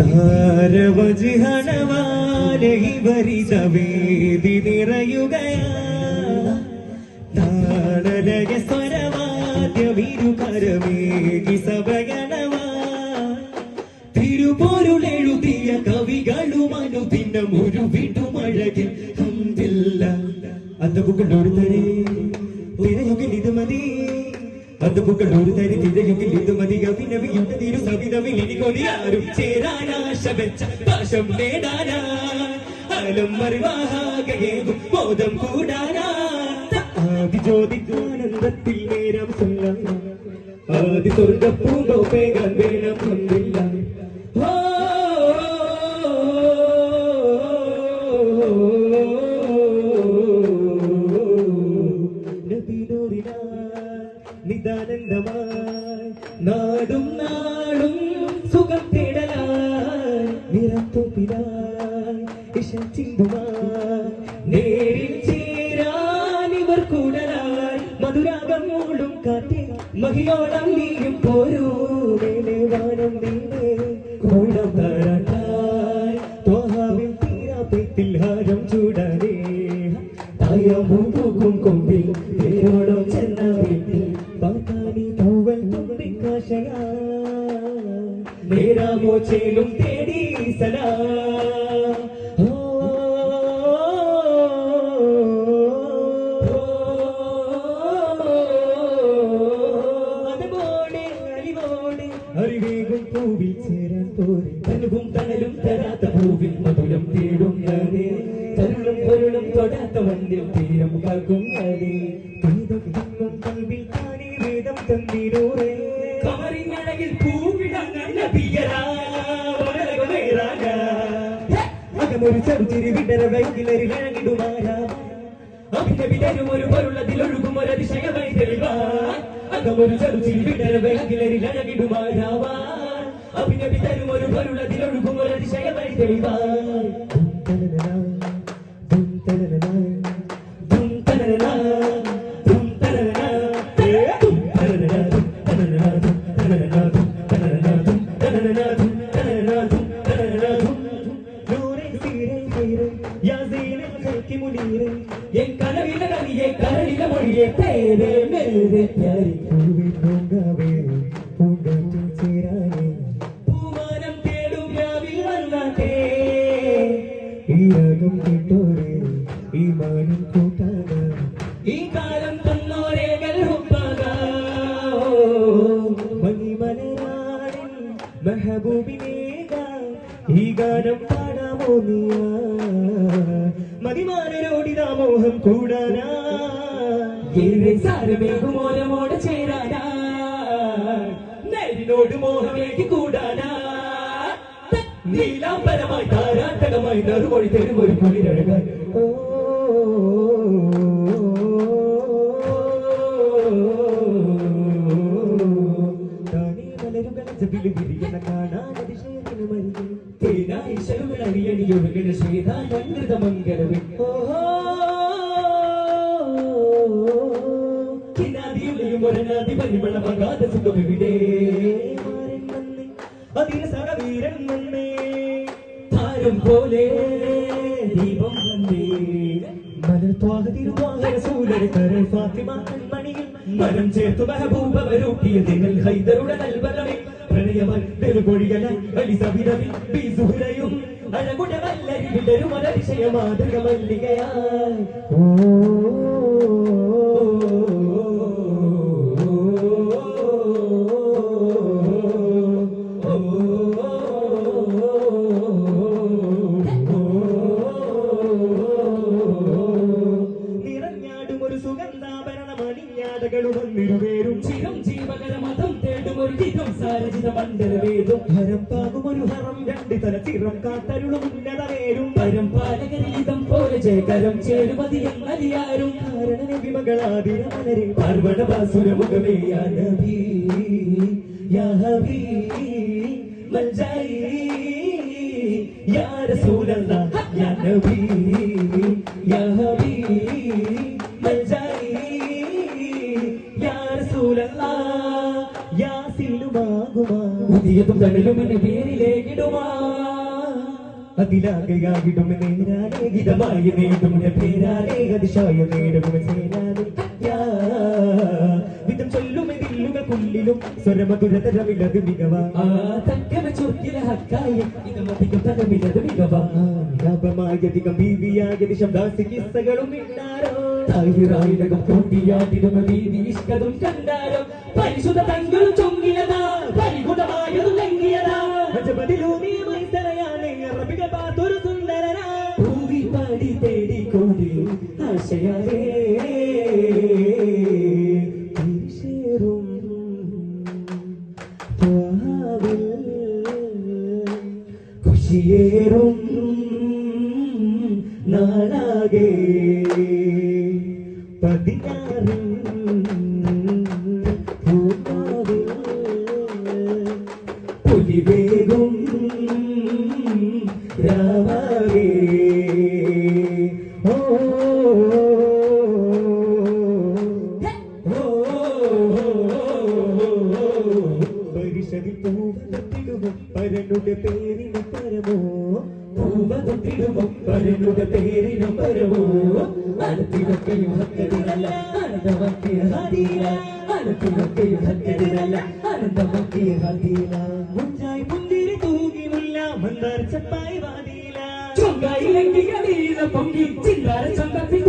താരവജിഹണവാലഹി ഭരിത വേദി നിറയുകയാ. സ്വരവാദ്യ വിരുകരമേ ഒരു തരി തിരയുകിൽ ഇത് മതി. അഭിനവിയുടെ തിരു സവിതമിൽ ഇനി കൊതിയാരും ചേരാനാശ വെച്ച പാശം നേടാനാ. അലം മറിവാകേകും ബോധം കൂടാനാ. ആദി ജ്യോതിക്കാനന്ദത്തിൽ നേരം ചൊല്ലാം ആദി സ്വർഗപ്പൂങ്കോപ്പേകാൻ ഇഷ ചിന്തുമായി നേരിൽ ചേരാൻ ഇവർ കൂടലായി. മധുരാഗം മൂടും കാറ്റേ മഹിയോളം നീയും പോരൂ. മേലെ വാനം നീളെ കൂടം താരാട്ടായി ത്വഹാവിൽ തീരാപ്പെത്തിൽ ഹാരം ചൂടാനേ തായമ്പും പൂക്കും കൊമ്പിൽ പേരോടം ചെന്ന വീട്ടിൽ പാത്താനി പൂവൽ തുമ്പിക്കാശയാ നേരാമോ ചേലും തേടി സലാ. പൂവിൽ മധുരം തേടുന്നതേ. കരുളും പൊരുളും തൊടാത്തവന്റെ തീരം കാക്കുന്നതേ കൽവിൽ താനേ വേദം തന്നിരൂറേ കവറിനഴകിൽ പൂവിടാൻ നല്ല തീയരാ ഒരു ചെറുചിരി വിടരവെങ്കിലരിലഴകിടുമാരാ അഭിനവിതരും ഒരു പൊരുളതിലൊഴുകും ഒരതിശയമായി തെളിവാ. അകമൊരു ചെറുചിരി വിടരവെങ്കിലരിലഴകിടുമാരാവാ അഭിനവി തരും ഒരു പൊരുളതിലൊഴുകും ഒരു അതിശയമരി തെളിവായി என் கனவில நதியே கனவில மொழியே பேரே மேரே பியாரி பூவே பூங்காவே பூங்காற்றில் சேரானே രാഗം കേട്ടോരെ ഈ മാനം കൂട്ടാന ഈ കാലം തന്നോരെ മെഹബൂബിനേക ഈ ഗാനം പാടാമോ നീയാ? മതിമാനരോടിതാ മോഹം കൂടാനാ. സാരമേകുമോരമോട് ചേരാനാ. നേരിനോട് മോഹമേക്ക് കൂടാനാ. നീലാംബരമായി നർത്തകമായി നേർവഴി തരും ഒരു കുളിരഴക ൊഴുകണ ശ്രീതാനന്ദമംഗലവി ഓഹോ ഒരനാദി പരിമള മകാത സുഖമിവിടെ അതിന് സഹവീരൻ മലരും പോലെ ദീപം കണ്ടേ മലർ ത്വാഹ തിരുവാഹ സൂലർ കരൾ ഫാത്തിമ കൺമണിയിൽ മരം ദിനൽ ഹൈദറുടെ നൽവലമേ പ്രണയമൽ തെരുപൊഴിയല അലി സബിരവിൽ പി സുഹുരയും അഴകുടവല്ലരി വിടരുമല വിഷയ മാതൃക മല്ലികയായി ഓ ഒരു സുഗന്ധാഭരണ മണിഞ്ഞാടകളും വന്നിരുവേരും. ചിരം ജീവകര മതം തേടുമൊരു ചിരം സാരചിത മണ്ഡലവേദം ഹരം പാകും ഒരു ഹറം രണ്ട് തല ചിറം കാത്തരുളും ഉന്നതവേരും പരം പാലകരിതം പോലെ ജയകരം ചേരുമതി എന്നറിയാരും കാരണ വിമകളാതിര മലരെ പാർവണ ബാസുര മുഖമേ യാ നബി യാ ഹബീ മൽജായി യാ റസൂലല്ലാഹ് യാ നബി യാ റസൂലല്ലാഹ് യാ സിലുമാകുമാ പുതിയതും തണലും എന്നെ പേരിലേക്കിടുമാ അതിലാകയാകിടും നേരാലേ ഗിതമായി നേടും പേരാലേ അതിശായ നേടും ചേരാലേ വിധം ചൊല്ലും കുല്ലിലും സ്വരമധുരതരമില്ലത് മികവാ. തക്കമ കണ്ടാലും പരിശുദ്ധ തങ്ങളും ചൊങ്ങിലതാ. പരിഗുണമായതും പുലിവേകും രാവാകെ ഓ പരിഷതി പൂവത്തിടുമോ പരനുടെ പേരിന് പരമോ പേരിനും പരമോ മുഞ്ചായി പുന്തിരി തൂകി മുല്ല മന്ദാർ ചപ്പായി വാതില. ചൊങ്കായിലെങ്കിൽ അതീല പൊങ്കി ചിന്താര ചന്തത്തിൽ